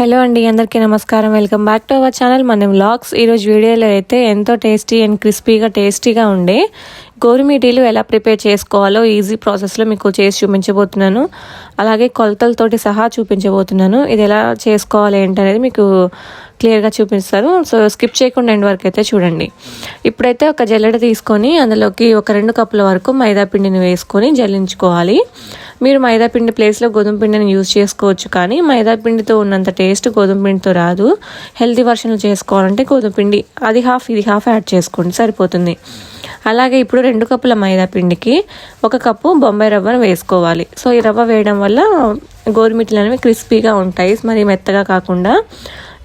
Hello అండి అందరికీ నమస్కారం. Welcome back to our channel. మన వ్లాగ్స్ ఈరోజు వీడియోలో అయితే ఎంతో టేస్టీ అండ్ క్రిస్పీగా టేస్టీగా ఉండే గోరుమీటీలు ఎలా ప్రిపేర్ చేసుకోవాలో ఈజీ ప్రాసెస్లో మీకు చేసి చూపించబోతున్నాను. అలాగే కొలతలతోటి సహా చూపించబోతున్నాను. ఇది ఎలా చేసుకోవాలి ఏంటనేది మీకు క్లియర్గా చూపిస్తారు సో స్కిప్ చేయకుండా ఎండ్ వరకు అయితే చూడండి. ఇప్పుడైతే ఒక జల్లెడ తీసుకొని అందులోకి ఒక రెండు కప్పుల వరకు మైదా పిండిని వేసుకొని జల్లించుకోవాలి. మీరు మైదా పిండి ప్లేస్లో గోధుమ పిండిని యూజ్ చేసుకోవచ్చు కానీ మైదా పిండితో ఉన్నంత టేస్ట్ గోధుమ పిండితో రాదు. హెల్తీ వర్షన్లు చేసుకోవాలంటే గోధుమ పిండి అది హాఫ్ ఇది హాఫ్ యాడ్ చేసుకోండి. సరిపోతుంది. అలాగే ఇప్పుడు రెండు కప్పుల మైదా పిండికి ఒక కప్పు బొంబాయి రవ్వను వేసుకోవాలి. సో ఈ రవ్వ వేయడం వల్ల గోరుమిట్లు అనేవి క్రిస్పీగా ఉంటాయి. మరి మెత్తగా కాకుండా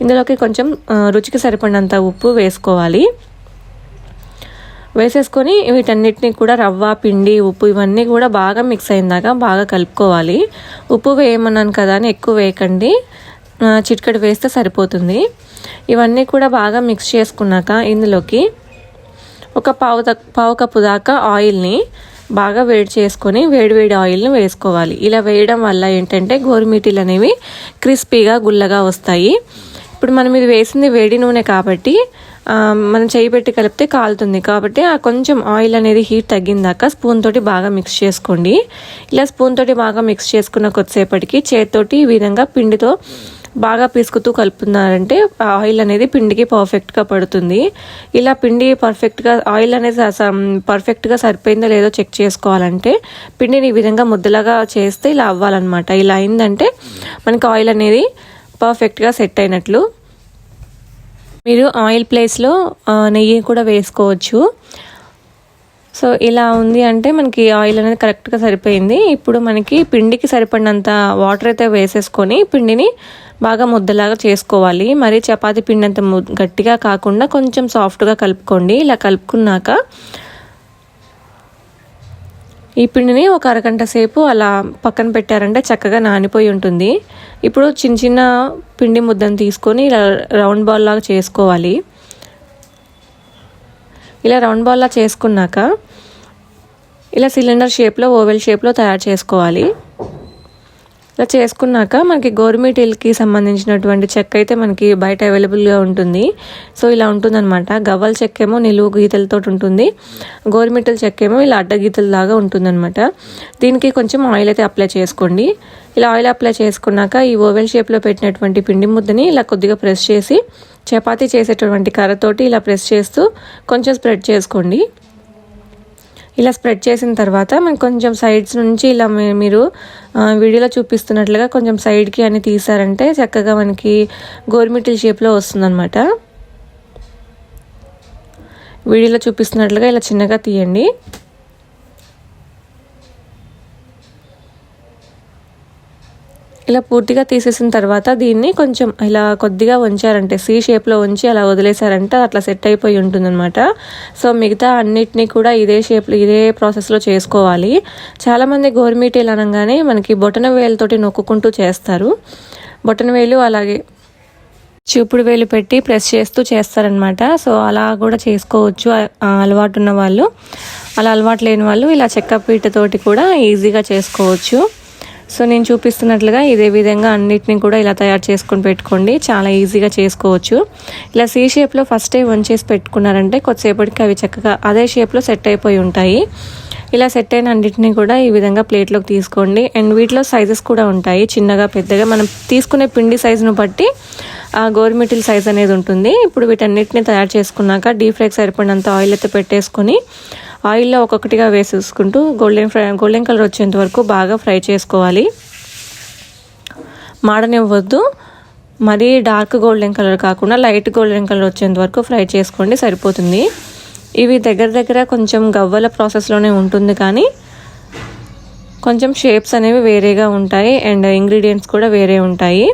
ఇందులోకి కొంచెం రుచికి సరిపడినంత ఉప్పు వేసుకోవాలి. వేసేసుకొని వీటన్నిటిని కూడా రవ్వ పిండి ఉప్పు ఇవన్నీ కూడా బాగా మిక్స్ అయిందాక బాగా కలుపుకోవాలి. ఉప్పు వేయమన్నాను కదా అని ఎక్కువ వేయకండి. చిట్కడి వేస్తే సరిపోతుంది. ఇవన్నీ కూడా బాగా మిక్స్ చేసుకున్నాక ఇందులోకి ఒక పావు పావు కప్పు దాకా ఆయిల్ని బాగా వేడి చేసుకొని వేడి వేడి ఆయిల్ని వేసుకోవాలి. ఇలా వేయడం వల్ల ఏంటంటే గోరుమిటీలు అనేవి క్రిస్పీగా గుల్లగా వస్తాయి. ఇప్పుడు మనం ఇది వేసింది వేడి నూనె కాబట్టి మనం చేయి పెట్టి కలిపితే కాలుతుంది. కాబట్టి ఆ కొంచెం ఆయిల్ అనేది హీట్ తగ్గిందాక స్పూన్ తోటి బాగా మిక్స్ చేసుకోండి. ఇలా స్పూన్ తోటి బాగా మిక్స్ చేసుకున్న కొద్దిసేపటికి చేతితోటి ఈ విధంగా పిండితో బాగా పీసుకుతూ కలుపుతున్నారంటే ఆయిల్ అనేది పిండికి పర్ఫెక్ట్గా పడుతుంది. ఇలా పిండి పర్ఫెక్ట్గా ఆయిల్ అనేది పర్ఫెక్ట్గా సరిపోయిందో లేదో చెక్ చేసుకోవాలంటే పిండిని ఈ విధంగా ముద్దలాగా చేస్తే ఇలా అవ్వాలన్నమాట. ఇలా అయిందంటే మనకి ఆయిల్ అనేది పర్ఫెక్ట్గా సెట్ అయినట్లు. మీరు ఆయిల్ ప్లేస్లో నెయ్యి కూడా వేసుకోవచ్చు. సో ఇలా ఉంది అంటే మనకి ఆయిల్ అనేది కరెక్ట్గా సరిపోయింది. ఇప్పుడు మనకి పిండికి సరిపడినంత వాటర్ అయితే వేసేసుకొని పిండిని బాగా ముద్దలాగా చేసుకోవాలి. మరి చపాతి పిండి అంత గట్టిగా కాకుండా కొంచెం సాఫ్ట్గా కలుపుకోండి. ఇలా కలుపుకున్నాక ఈ పిండిని ఒక అరగంట సేపు అలా పక్కన పెట్టారంటే చక్కగా నానిపోయి ఉంటుంది. ఇప్పుడు చిన్న చిన్న పిండి ముద్దను తీసుకొని ఇలా రౌండ్ బాల్ లాగా చేసుకోవాలి. ఇలా రౌండ్ బాల్లా చేసుకున్నాక ఇలా సిలిండర్ షేప్లో ఓవెల్ షేప్లో తయారు చేసుకోవాలి. ఇలా చేసుకున్నాక మనకి గోరుమీటీలకి సంబంధించినటువంటి చెక్క అయితే మనకి బయట అవైలబుల్గా ఉంటుంది. సో ఇలా ఉంటుందన్నమాట. గవ్వల చెక్క ఏమో నిలువు గీతలతో ఉంటుంది. గోరుమిట్టల చెక్క ఏమో ఇలా అడ్డ గీతలలాగా ఉంటుందన్నమాట. దీనికి కొంచెం ఆయిల్ అయితే అప్లై చేసుకోండి. ఇలా ఆయిల్ అప్లై చేసుకున్నాక ఈ ఓవెల్ షేప్లో పెట్టినటువంటి పిండి ముద్దని ఇలా కొద్దిగా ప్రెస్ చేసి చపాతీ చేసేటటువంటి కర్రతోటి ఇలా ప్రెస్ చేస్తూ కొంచెం స్ప్రెడ్ చేసుకోండి. ఇలా స్ప్రెడ్ చేసిన తర్వాత మనం కొంచెం సైడ్స్ నుంచి ఇలా మీరు వీడియోలో చూపిస్తున్నట్లుగా కొంచెం సైడ్కి అని తీసారంటే చక్కగా మనకి గోర్మిటిల్ షేప్లో వస్తుందన్నమాట. వీడియోలో చూపిస్తున్నట్లుగా ఇలా చిన్నగా తీయండి. ఇలా పూర్తిగా తీసేసిన తర్వాత దీన్ని కొంచెం ఇలా కొద్దిగా ఉంచారంటే సి షేప్లో ఉంచి అలా వదిలేశారంటే అట్లా సెట్ అయిపోయి ఉంటుందన్నమాట. సో మిగతా అన్నిటినీ కూడా ఇదే షేప్లో ఇదే ప్రాసెస్లో చేసుకోవాలి. చాలామంది గోరుమీటీలు అనగానే మనకి బొటన వేలుతోటి నొక్కుంటూ చేస్తారు. బొటన వేలు అలాగే చూపుడు వేలు పెట్టి ప్రెస్ చేస్తూ చేస్తారనమాట సో అలా కూడా చేసుకోవచ్చు అలవాటు ఉన్న వాళ్ళు. అలా అలవాటు లేని వాళ్ళు ఇలా చెక్క పీటతోటి కూడా ఈజీగా చేసుకోవచ్చు. సో నేను చూపిస్తున్నట్లుగా ఇదే విధంగా అన్నిటిని కూడా ఇలా తయారు చేసుకొని పెట్టుకోండి. చాలా ఈజీగా చేసుకోవచ్చు. ఇలా సీ షేప్లో ఫస్టే వంచేసి పెట్టుకున్నారంటే కొద్దిసేపటికి అవి చక్కగా అదే షేప్లో సెట్ అయిపోయి ఉంటాయి. ఇలా సెట్ అయిన అన్నింటినీ కూడా ఈ విధంగా ప్లేట్లోకి తీసుకోండి. అండ్ వీటిలో సైజెస్ కూడా ఉంటాయి. చిన్నగా పెద్దగా. మనం తీసుకునే పిండి సైజును బట్టి గోరుమిటిల్ సైజ్ అనేది ఉంటుంది. ఇప్పుడు వీటన్నిటిని తయారు చేసుకున్నాక డీప్ ఫ్రైకి సరిపడినంత ఆయిల్ అయితే పెట్టేసుకొని ఆయిల్లో ఒక్కొక్కటిగా వేసేసుకుంటూ గోల్డెన్ ఫ్రై గోల్డెన్ కలర్ వచ్చేంత వరకు బాగా ఫ్రై చేసుకోవాలి. మాడనివ్వద్దు. మరీ డార్క్ గోల్డెన్ కలర్ కాకుండా లైట్ గోల్డెన్ కలర్ వచ్చేంత వరకు ఫ్రై చేసుకోండి సరిపోతుంది. ఇవి దగ్గర దగ్గర కొంచెం గవ్వల ప్రాసెస్లోనే ఉంటుంది కానీ కొంచెం షేప్స్ అనేవి వేరేగా ఉంటాయి అండ్ ఇంగ్రీడియంట్స్ కూడా వేరే ఉంటాయి.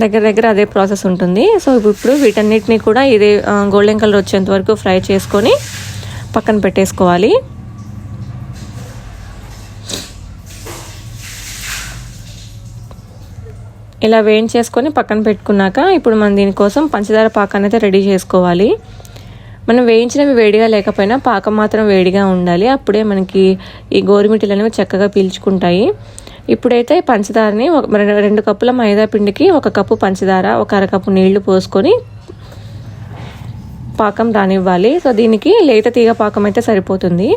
దగ్గర దగ్గర అదే ప్రాసెస్ ఉంటుంది. సో ఇప్పుడు వీటన్నిటిని కూడా ఇదే గోల్డెన్ కలర్ వచ్చేంత వరకు ఫ్రై చేసుకొని పక్కన పెట్టేసుకోవాలి. ఇలా వేయించేసుకొని పక్కన పెట్టుకున్నాక ఇప్పుడు మనం దీనికోసం పంచదార పాకాన్ని అయితే రెడీ చేసుకోవాలి. మనం వేయించినవి వేడిగా లేకపోయినా పాకం మాత్రం వేడిగా ఉండాలి. అప్పుడే మనకి ఈ గోరుమిటిలు అనేవి చక్కగా పీల్చుకుంటాయి. ఇప్పుడైతే పంచదారని ఒక రెండు- రెండు కప్పుల మైదా పిండికి ఒక కప్పు పంచదార ఒక అరకప్పు నీళ్ళు పోసుకొని పాకం రానివ్వాలి. సో దీనికి లేత తీగ పాకం అయితే సరిపోతుంది.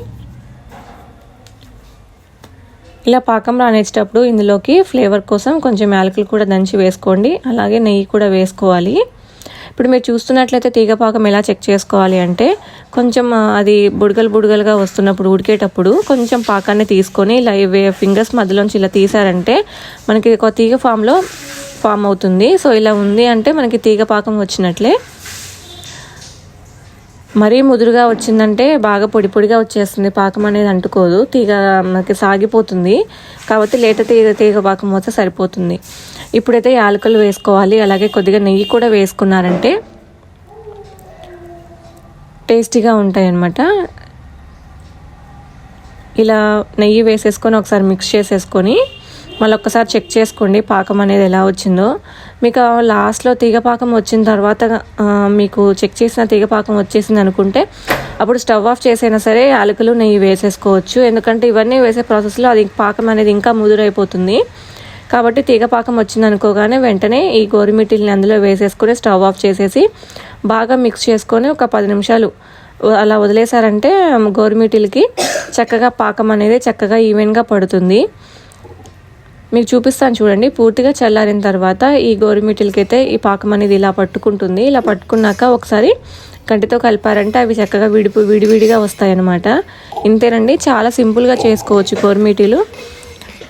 ఇలా పాకం రానిచ్చేటప్పుడు ఇందులోకి ఫ్లేవర్ కోసం కొంచెం యాలకులు కూడా దంచి వేసుకోండి. అలాగే నెయ్యి కూడా వేసుకోవాలి. ఇప్పుడు మీరు చూస్తున్నట్లయితే తీగ పాకం ఎలా చెక్ చేసుకోవాలి అంటే కొంచెం అది బుడగలు బుడగలుగా వస్తున్నప్పుడు ఉడికేటప్పుడు కొంచెం పాకాన్ని తీసుకొని ఇలా ఫింగర్స్ మధ్యలోంచి ఇలా తీసారంటే మనకి ఒక తీగ ఫామ్లో ఫామ్ అవుతుంది. సో ఇలా ఉంది అంటే మనకి తీగ పాకం వచ్చినట్లే. మరీ ముదురుగా వచ్చిందంటే బాగా పొడి పొడిగా వచ్చేస్తుంది. పాకం అనేది అంటుకోదు. తీగ మనకి సాగిపోతుంది. కాబట్టి లేత తీగ తీగ పాకం వస్తే సరిపోతుంది. ఇప్పుడైతే యాలకులు వేసుకోవాలి అలాగే కొద్దిగా నెయ్యి కూడా వేసుకున్నారంటే టేస్టీగా ఉంటాయి అన్నమాట ఇలా నెయ్యి వేసేసుకొని ఒకసారి మిక్స్ చేసేసుకొని మళ్ళీ ఒక్కసారి చెక్ చేసుకోండి పాకం అనేది ఎలా వచ్చిందో. మీకు లాస్ట్లో తీగ పాకం వచ్చిన తర్వాత మీకు చెక్ చేసిన తీగ పాకం వచ్చేసింది అనుకుంటే అప్పుడు స్టవ్ ఆఫ్ చేసైనా సరే యాలకులు నెయ్యి వేసేసుకోవచ్చు. ఎందుకంటే ఇవన్నీ వేసే ప్రాసెస్లో అది పాకం అనేది ఇంకా ముదురైపోతుంది. కాబట్టి తీగ పాకం వచ్చింది అనుకోగానే వెంటనే ఈ గోరుమిటిల్ని అందులో వేసేసుకొని స్టవ్ ఆఫ్ చేసేసి బాగా మిక్స్ చేసుకొని ఒక పది నిమిషాలు అలా వదిలేశారంటే గోరుమిటిల్కి చక్కగా పాకం అనేది చక్కగా ఈవెన్గా పడుతుంది. మీకు చూపిస్తాను చూడండి. పూర్తిగా చల్లారిన తర్వాత ఈ గోరుమిటిల్కి అయితే ఈ పాకం అనేది ఇలా పట్టుకుంటుంది. ఇలా పట్టుకున్నాక ఒకసారి కంటితో కలిపారంటే అవి చక్కగా విడిపు విడివిడిగా వస్తాయన్నమాట. ఇంతేనండి. చాలా సింపుల్గా చేసుకోవచ్చు గోరుమిటీలు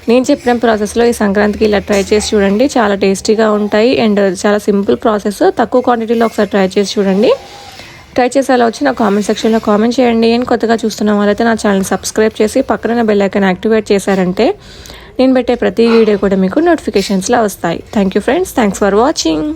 నేను చెప్పిన ప్రాసెస్లో ఈ సంక్రాంతికి ఇలా ట్రై చేసి చూడండి. చాలా టేస్టీగా ఉంటాయి. అండ్ చాలా సింపుల్ ప్రాసెస్ తక్కువ క్వాంటిటీలో ఒకసారి ట్రై చేసి చూడండి. ట్రై చేసి అలా వచ్చి నా కామెంట్ సెక్షన్లో కామెంట్ చేయండి. నేను కొత్తగా చూస్తున్న వాళ్ళైతే నా ఛానల్ సబ్స్క్రైబ్ చేసి పక్కన బెల్ ఐకాన్ యాక్టివేట్ చేశారంటే నేను పెట్టే ప్రతి వీడియో కూడా మీకు నోటిఫికేషన్స్లో వస్తాయి. Thank you friends thanks for watching